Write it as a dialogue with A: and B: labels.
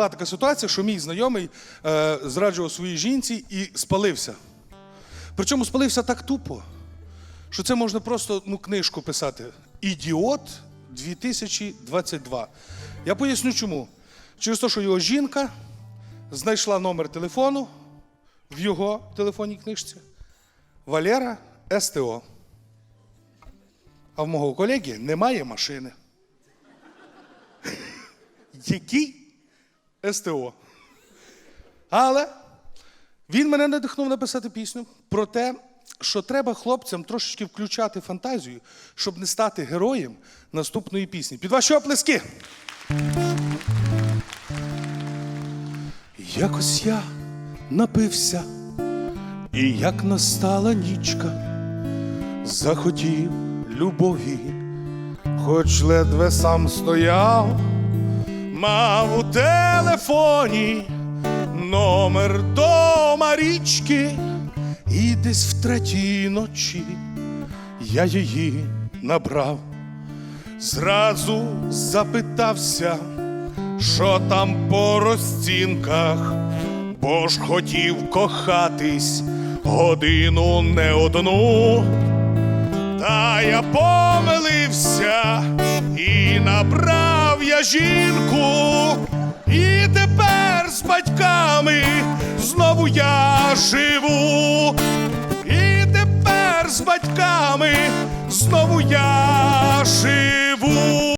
A: Була така ситуація, що мій знайомий е, зраджував своїй жінці і спалився. Причому спалився так тупо, що це можна просто ну, книжку писати. Ідіот 2022. Я поясню чому. Через те, що його жінка знайшла номер телефону в його телефонній книжці. Валера СТО. А в мого колеги немає машини. Який СТО? Але він мене надихнув написати пісню про те, що треба хлопцям трошечки включати фантазію, щоб не стати героєм наступної пісні. Під ваші оплески. Якось я напився, і як настала нічка, захотів любові, хоч ледве сам стояв, мав у телефоні номер до Марічки, і десь в третій ночі я її набрав, зразу запитався, що там по розцінках, бо ж хотів кохатись годину не одну. Та я помилився і набрав жінку, і тепер з батьками знову я живу,